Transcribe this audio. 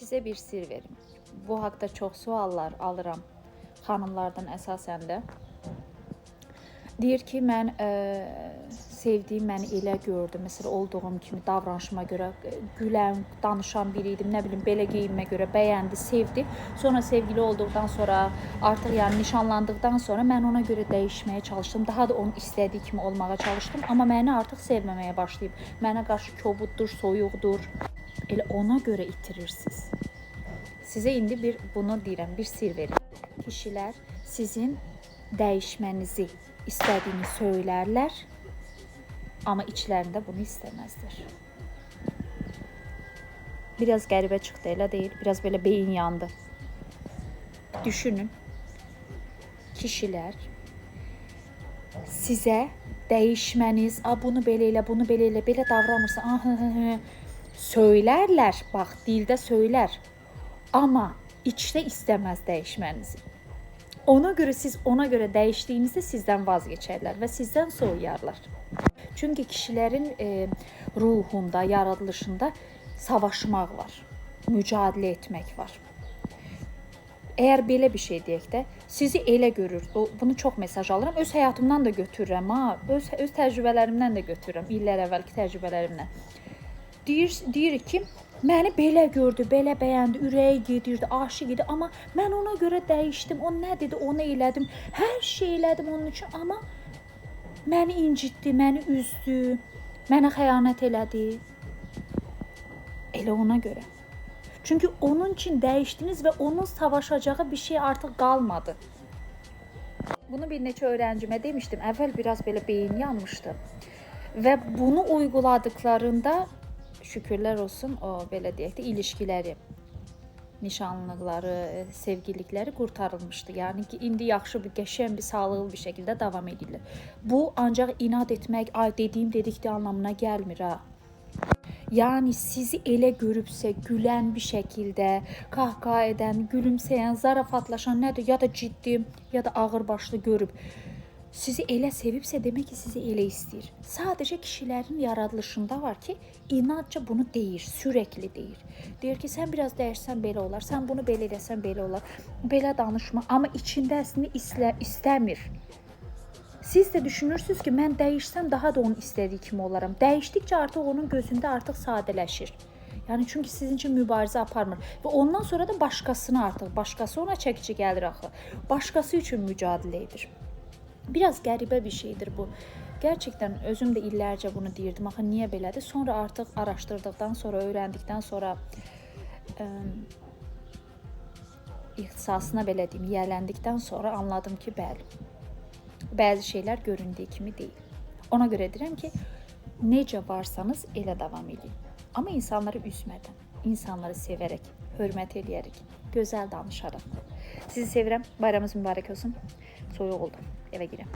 Sizə bir sir verim. Bu haqqda çox suallar alıram xanımlardan əsasən də. Deyir ki, mən ə, sevdiyim məni elə gördü. Məsələn, olduğum kimi davranışıma görə ə, gülən, danışan biri idim. Nə bilim, belə geyinmə görə bəyəndi, sevdi. Sonra sevgili olduqdan sonra, artıq yəni nişanlandıqdan sonra mən ona görə dəyişməyə çalışdım. Daha da onun istədiyi kimi olmağa çalışdım, amma məni artıq sevməməyə başlayıb. Mənə qarşı kobuddur, soyuqdur. Elə ona görə itirirsiniz. Sizə indi bir bunu deyirəm, bir sir verim. Kişilər sizin dəyişmənizi istədiyini söylərlər, amma içlərində bunu istəməzlər. Biraz qəribə çıxdı, elə deyil? Biraz belə beyin yandı. Düşünün. Kişilər sizə dəyişməniz, "A bunu belə elə, bunu belə elə, belə davranmırsan." Ah, Söylərlər, bax, dildə söylər. Amma içdə istəməz dəyişmənizi. Ona görə siz ona görə dəyişdiyinizdə sizdən vaz keçərlər və sizdən soyuyarlar. Çünki kişilərin e, ruhunda, yaradılışında savaşmaq var, mücadilə etmək var. Əgər belə bir şey deyək də, sizi elə görür. O bunu çox mesaj alıram. Öz həyatımdan da götürürəm ha. Öz öz təcrübələrimdən də götürürəm, illər əvvəlki təcrübələrimdən. Deyir deyir ki, məni belə gördü, belə bəyəndi, ürəyi gedirdi, aşiq idi, amma mən ona görə dəyişdim. O nə dedi, onu elədim. Hər şey elədim onun üçün, amma məni incitdi, məni üzdü, mənə xəyanət elədi. Elə ona görə. Çünki onun üçün dəyişdiniz və onun savaşacağı bir şey artıq qalmadı. Bunu bir neçə öğrencime demişdim. Əvvəl biraz belə beyin yanmışdı. Və bunu uyguladıklarında şükürlər olsun o belə deyək də ilişkiləri nişanlıqları, sevgililikləri qurtarılmışdı. Yəni ki, indi yaxşı bir qəşəng bir sağlıqlı bir şəkildə davam edirlər. Bu ancaq inad etmək, ay dediyim dedikdə anlamına gəlmir ha. Yani sizi elə görübsə, gülən bir şəkildə, kahkaha edən, gülümsəyən, zarafatlaşan nədir ya da ciddi, ya da ağırbaşlı görüb sizi elə sevibsə demək ki, sizi elə istəyir. Sadəcə kişilərin yaradılışında var ki, inadca bunu deyir, sürəkli deyir. Deyir ki, sən biraz dəyişsən belə olar, sən bunu belə eləsən belə olar. Belə danışma, amma içində əslində islə, istəmir. Siz də düşünürsünüz ki, mən dəyişsəm daha da onun istədiyi kimi olaram. Dəyişdikcə artıq onun gözündə artıq sadələşir. Yəni çünki sizin üçün mübarizə aparmır və ondan sonra da başqasını artıq, başqası ona çəkici gəlir axı. Başqası üçün mücadilə edir. Biraz qəribə bir şeydir bu. Gerçekten özüm də illərcə bunu deyirdim. Axı niyə belədir? Sonra artıq araşdırdıqdan sonra, öyrəndikdən sonra ə, ixtisasına belə deyim, yiyələndikdən sonra anladım ki, bəli. Bəzi şeylər göründüyü kimi deyil. Ona görə deyirəm ki, necə varsanız elə davam edin. Amma insanları üzmədən, insanları sevərək, hörmət eləyərək, gözəl danışaraq. Sizi sevirəm. Bayramınız mübarək olsun. Soyuq oldu. Eve girəm.